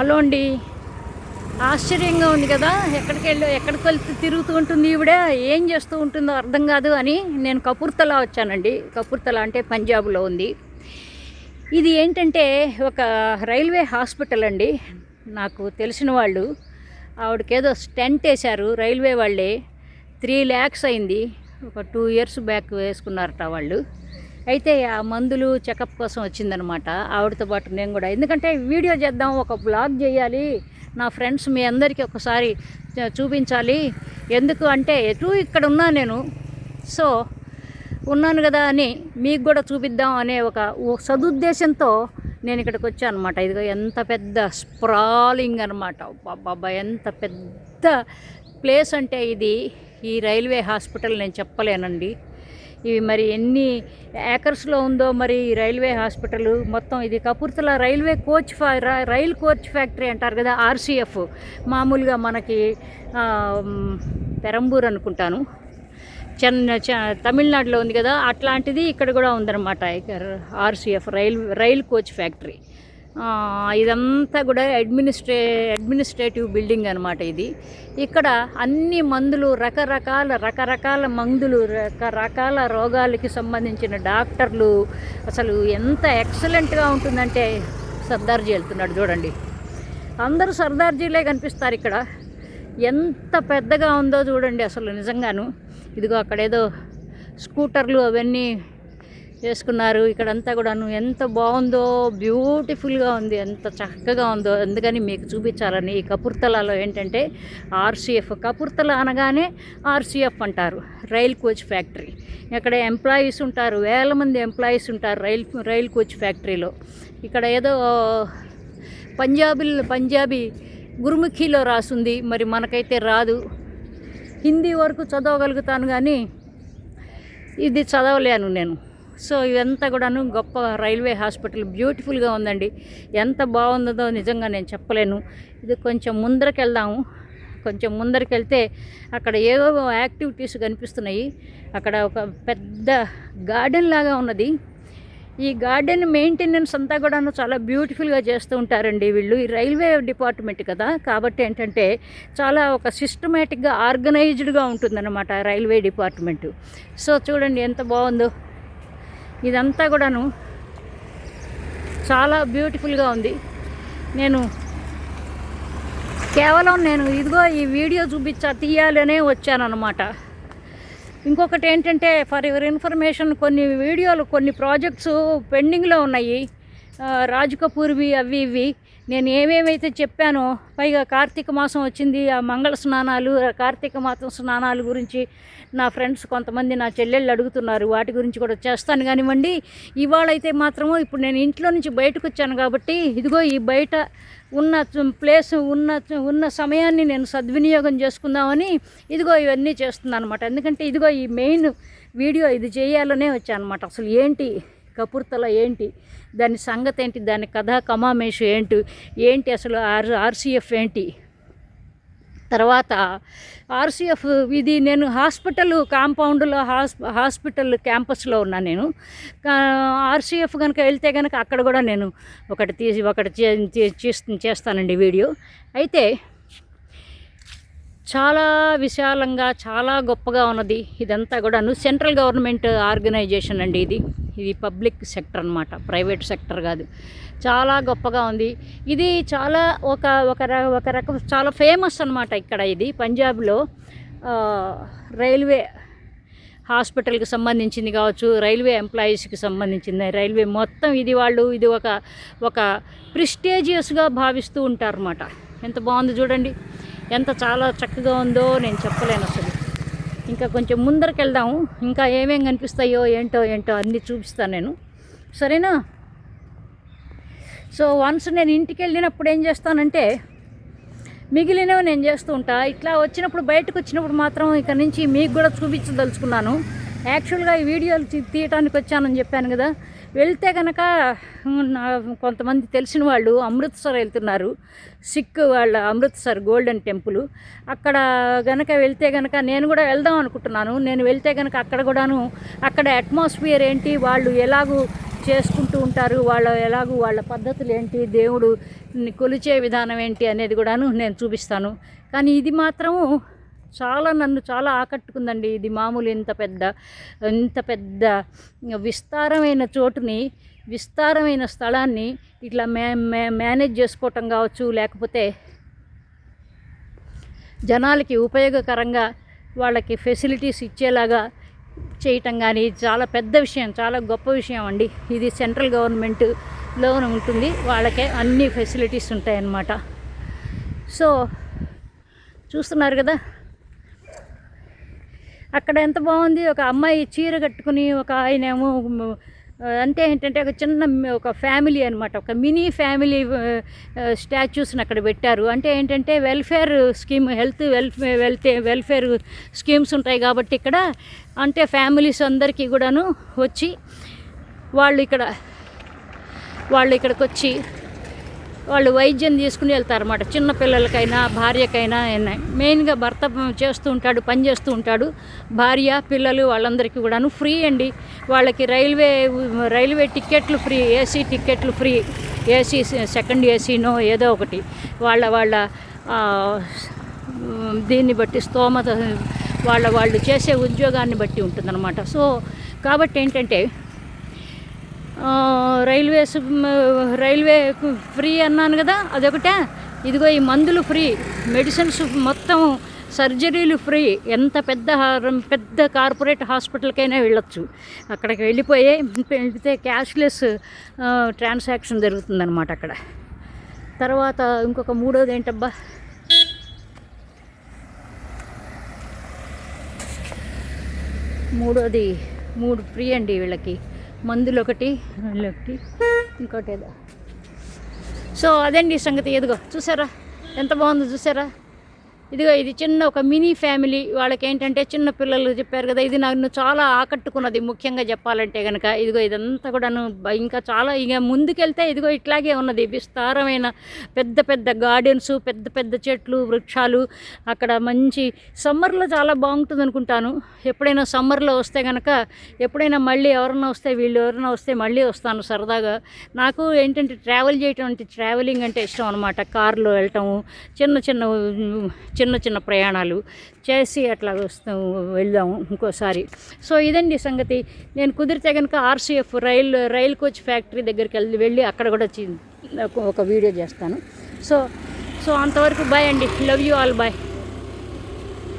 Hello అండి. ఆశ్చర్యంగా ఉంది కదా. ఎక్కడికి వెళ్ళి ఎక్కడికి వెళ్తే తిరుగుతూ ఉంటుంది ఈవిడ. ఏం చేస్తూ ఉంటుందో అర్థం కాదు అని నేను కపూర్తలా వచ్చానండి. కపూర్తలా అంటే పంజాబ్లో ఉంది. ఇది ఏంటంటే ఒక రైల్వే హాస్పిటల్ అండి. నాకు తెలిసిన వాళ్ళు ఆవిడకి ఏదో స్టెంట్ వేశారు రైల్వే వాళ్ళే. త్రీ ల్యాక్స్ అయింది. ఒక టూ ఇయర్స్ బ్యాక్ వేసుకున్నారట వాళ్ళు. అయితే ఆ మందులు చెకప్ కోసం వచ్చిందనమాట. ఆవిడతో పాటు నేను కూడా. ఎందుకంటే వీడియో చేద్దాం ఒక బ్లాగ్ చేయాలి. నా ఫ్రెండ్స్ మీ అందరికీ ఒకసారి చూపించాలి. ఎందుకు అంటే ఎటు ఇక్కడ ఉన్నా నేను. సో ఉన్నాను కదా అని మీకు కూడా చూపిద్దాం అనే ఒక సదుద్దేశంతో నేను ఇక్కడికి వచ్చాను అనమాట ఇదిగో ఎంత పెద్ద స్ప్రాలింగ్ అనమాట. బాబా ఎంత పెద్ద ప్లేస్ అంటే ఇది. ఈ రైల్వే హాస్పిటల్ నేను చెప్పలేనండి. ఇవి మరి ఎన్ని ఏకర్స్లో ఉందో మరి రైల్వే హాస్పిటల్ మొత్తం ఇది కపూర్తల రైల్వే కోచ్ ఫా రైల్ కోచ్ ఫ్యాక్టరీ అంటారు కదా ఆర్సీఎఫ్. మామూలుగా మనకి పెరంబూర్ అనుకుంటాను. చెన్న చ- తమిళనాడులో ఉంది కదా అట్లాంటిది ఇక్కడ కూడా ఉందన్నమాట RCF rail rail coach factory. ఇదంతా కూడా అడ్మినిస్ట్రే అడ్మినిస్ట్రేటివ్ బిల్డింగ్ అనమాట ఇది. ఇక్కడ అన్ని మందులు రకరకాల రకరకాల మందులు రకరకాల రోగాలకి సంబంధించిన డాక్టర్లు అసలు ఎంత ఎక్సలెంట్గా ఉంటుందంటే సర్దార్జీ వెళ్తున్నాడు చూడండి. అందరూ సర్దార్జీలే కనిపిస్తారు ఇక్కడ. ఎంత పెద్దగా ఉందో చూడండి అసలు నిజంగాను. ఇదిగో అక్కడేదో స్కూటర్లు అవన్నీ చేసుకున్నారు. ఇక్కడంతా కూడాను ఎంత బాగుందో బ్యూటిఫుల్గా ఉంది. ఎంత చక్కగా ఉందో. అందుకని మీకు చూపించాలని ఈ కపుర్తలాలో ఏంటంటే ఆర్సీఎఫ్. కపుర్తల అనగానే ఆర్సీఎఫ్ అంటారు. Rail coach factory. ఇక్కడ ఎంప్లాయీస్ ఉంటారు. వేల మంది ఎంప్లాయీస్ ఉంటారు రైల్ రైల్ కోచ్ ఫ్యాక్టరీలో. ఇక్కడ ఏదో పంజాబీ పంజాబీ గురుముఖిలో రాసుంది. మరి మనకైతే రాదు. హిందీ వరకు చదవగలుగుతాను కానీ ఇది చదవలేను నేను. సో ఇదంతా కూడాను గొప్ప రైల్వే హాస్పిటల్ బ్యూటిఫుల్గా ఉందండి. ఎంత బాగుందో నిజంగా నేను చెప్పలేను. ఇది కొంచెం ముందరకెళ్దాము. కొంచెం ముందరికెళ్తే అక్కడ ఏవో యాక్టివిటీస్ కనిపిస్తున్నాయి. అక్కడ ఒక పెద్ద గార్డెన్ లాగా ఉన్నది. ఈ గార్డెన్ మెయింటెనెన్స్ అంతా కూడాను చాలా బ్యూటిఫుల్గా చేస్తూ ఉంటారండి వీళ్ళు. ఈ రైల్వే డిపార్ట్మెంట్ కదా. కాబట్టి ఏంటంటే చాలా ఒక సిస్టమేటిక్గా ఆర్గనైజ్డ్గా ఉంటుందన్నమాట రైల్వే డిపార్ట్మెంట్. సో చూడండి ఎంత బాగుందో. ఇదంతా కూడాను చాలా బ్యూటిఫుల్గా ఉంది. నేను కేవలం నేను ఇదిగో ఈ వీడియో చూపించా తీయాలనే వచ్చానన్నమాట. ఇంకొకటి ఏంటంటే ఫర్ యువర్ ఇన్ఫర్మేషన్ కొన్ని వీడియోలు కొన్ని ప్రాజెక్ట్స్ పెండింగ్లో ఉన్నాయి. రాజ్ కపూర్వి అవి ఇవి. నేను ఏమేమైతే చెప్పానో పైగా కార్తీక మాసం వచ్చింది ఆ మంగళ స్నానాలు కార్తీక మాసం స్నానాలు గురించి నా ఫ్రెండ్స్ కొంతమంది నా చెల్లెళ్ళు అడుగుతున్నారు. వాటి గురించి కూడా చేస్తాను కానివ్వండి. ఇవాళ అయితే మాత్రము ఇప్పుడు నేను ఇంట్లో నుంచి బయటకు వచ్చాను కాబట్టి ఇదిగో ఈ బయట ఉన్న ప్లేస్ ఉన్న ఉన్న సమయాన్ని నేను సద్వినియోగం చేసుకుందామని ఇదిగో ఇవన్నీ చేస్తున్నాను అనమాట ఎందుకంటే ఇదిగో ఈ మెయిన్ వీడియో ఇది చేయాలనే వచ్చానమాట అసలు ఏంటి కపుర్తల ఏంటి? దాని సంగతి ఏంటి? దాని కథా కమామేషు ఏంటి? ఏంటి అసలు ఆర్ ఆర్సీఎఫ్ ఏంటి? తర్వాత ఆర్సీఎఫ్ ఇది నేను హాస్పిటల్ కాంపౌండ్లో హాస్ హాస్పిటల్ క్యాంపస్లో ఉన్నాను నేను. ఆర్సీఎఫ్ కనుక వెళ్తే కనుక అక్కడ కూడా నేను ఒకటి తీసి ఒకటి చే- చేస్తానండి వీడియో. అయితే చాలా విశాలంగా చాలా గొప్పగా ఉన్నది. ఇదంతా కూడాను సెంట్రల్ గవర్నమెంట్ ఆర్గనైజేషన్ అండి ఇది. ఇది పబ్లిక్ సెక్టర్ అనమాట ప్రైవేట్ సెక్టర్ కాదు. చాలా గొప్పగా ఉంది. ఇది చాలా ఒక ఒక ఒక రకం చాలా ఫేమస్ అనమాట ఇక్కడ ఇది. పంజాబ్లో రైల్వే హాస్పిటల్కి సంబంధించింది కావచ్చు రైల్వే ఎంప్లాయీస్కి సంబంధించింది. రైల్వే మొత్తం ఇది వాళ్ళు ఇది ఒక ఒక ప్రిస్టేజియస్గా భావిస్తూ ఉంటారన్నమాట. ఎంత బాగుంది చూడండి. ఎంత చాలా చక్కగా ఉందో నేను చెప్పలేను అసలు. ఇంకా కొంచెం ముందరికి వెళ్దాము ఇంకా ఏమేం కనిపిస్తాయో ఏంటో ఏంటో అన్నీ చూపిస్తాను నేను. సరేనా? సో వన్స్ నేను ఇంటికి వెళ్ళినప్పుడు ఏం చేస్తానంటే మిగిలినవి నేను చేస్తూ ఉంటా. ఇట్లా వచ్చినప్పుడు బయటకు వచ్చినప్పుడు మాత్రం ఇక నుంచి మీకు కూడా చూపించదలుచుకున్నాను. యాక్చువల్గా ఈ వీడియోలు తీయటానికి వచ్చానని చెప్పాను కదా. వెళ్తే కనుక కొంతమంది తెలిసిన వాళ్ళు అమృత్సర్ వెళ్తున్నారు. సిక్ వాళ్ళ అమృత్సర్ గోల్డెన్ టెంపుల్. అక్కడ గనక వెళ్తే గనక నేను కూడా వెళ్దాం అనుకుంటున్నాను. నేను వెళ్తే గనక అక్కడ కూడాను అక్కడ అట్మాస్ఫియర్ ఏంటి వాళ్ళు ఎలాగూ చేసుకుంటూ ఉంటారు వాళ్ళ ఎలాగూ వాళ్ళ పద్ధతులు ఏంటి దేవుడు కొలిచే విధానం ఏంటి అనేది కూడాను నేను చూపిస్తాను. కానీ ఇది మాత్రము చాలా నన్ను చాలా ఆకట్టుకుందండి. ఇది మామూలు ఇంత పెద్ద ఇంత పెద్ద విస్తారమైన చోటుని విస్తారమైన స్థలాన్ని ఇట్లా మే మే మేనేజ్ చేసుకోవటం కావచ్చు లేకపోతే జనాలకి ఉపయోగకరంగా వాళ్ళకి ఫెసిలిటీస్ ఇచ్చేలాగా చేయటం కానీ చాలా పెద్ద విషయం చాలా గొప్ప విషయం అండి. ఇది సెంట్రల్ గవర్నమెంట్లో ఉంటుంది. వాళ్ళకే అన్ని ఫెసిలిటీస్ ఉంటాయన్నమాట. సో చూస్తున్నారు కదా? అక్కడ ఎంత బాగుంది? ఒక అమ్మాయి చీర కట్టుకుని ఒక ఆయనేమో ఏమో అంటే ఏంటంటే ఒక చిన్న ఒక ఫ్యామిలీ అనమాట ఒక మినీ ఫ్యామిలీ స్టాచ్యూస్ని అక్కడ పెట్టారు. అంటే ఏంటంటే welfare scheme health welfare wealth welfare schemes ఉంటాయి కాబట్టి ఇక్కడ అంటే ఫ్యామిలీస్ అందరికీ కూడాను వచ్చి వాళ్ళు ఇక్కడ వాళ్ళు ఇక్కడికి వచ్చి వాళ్ళు వైద్యం తీసుకుని వెళ్తారన్నమాట అనమాట చిన్నపిల్లలకైనా భార్యకైనా అయినా. మెయిన్గా భర్త చేస్తూ ఉంటాడు పని చేస్తూ ఉంటాడు. భార్య పిల్లలు వాళ్ళందరికీ కూడాను ఫ్రీ అండి. వాళ్ళకి railway railway tickets free AC tickets free. AC second ఏసీనో ఏదో ఒకటి. వాళ్ళ వాళ్ళ దీన్ని బట్టి స్తోమత వాళ్ళ వాళ్ళు చేసే ఉద్యోగాన్ని బట్టి ఉంటుందన్నమాట. సో కాబట్టి ఏంటంటే రైల్వేస్ రైల్వే ఫ్రీ అన్నాను కదా అదొకటే. ఇదిగో ఈ మందులు ఫ్రీ మెడిసిన్స్ మొత్తం సర్జరీలు ఫ్రీ. ఎంత పెద్ద హారం- పెద్ద కార్పొరేట్ హాస్పిటల్కైనా వెళ్ళొచ్చు. అక్కడికి వెళ్ళిపోయి వెళ్తే క్యాష్లెస్ ట్రాన్సాక్షన్ జరుగుతుందన్నమాట అక్కడ. తర్వాత ఇంకొక మూడోది ఏంటబ్బా? మూడోది మూడు ఫ్రీ అండి వీళ్ళకి. మందులు ఒకటి ఒకటి ఇంకోటి ఏదో. సో అదండి ఈ సంగతి. ఎదుగో చూసారా? ఎంత బాగుందో చూసారా? ఇదిగో ఇది చిన్న ఒక మినీ ఫ్యామిలీ వాళ్ళకి ఏంటంటే చిన్న పిల్లలు చెప్పారు కదా ఇది నన్ను చాలా ఆకట్టుకున్నది ముఖ్యంగా చెప్పాలంటే కనుక ఇదిగో ఇదంతా కూడాను ఇంకా చాలా ఇక ముందుకెళ్తే ఇదిగో ఇట్లాగే ఉన్నది. విస్తారమైన పెద్ద పెద్ద గార్డెన్స్ పెద్ద పెద్ద చెట్లు వృక్షాలు అక్కడ మంచి సమ్మర్లో చాలా బాగుంటుంది అనుకుంటాను ఎప్పుడైనా సమ్మర్లో వస్తే కనుక ఎప్పుడైనా మళ్ళీ ఎవరన్నా వస్తే వీళ్ళు ఎవరైనా వస్తే మళ్ళీ వస్తాను సరదాగా. నాకు ఏంటంటే ట్రావెల్ చేయటం అంటే ట్రావెలింగ్ అంటే ఇష్టం అనమాట కార్లో వెళ్ళటము చిన్న చిన్న చిన్న చిన్న ప్రయాణాలు చేసి అట్లా వస్తూ వెళ్దాము ఇంకోసారి. సో ఇదండి సంగతి. నేను కుదిరితే కనుక RCF rail rail coach factory దగ్గరికి వెళ్ళి వెళ్ళి అక్కడ కూడా చి- ఒక వీడియో చేస్తాను. సో సో అంతవరకు బాయ్ అండి. Love you all bye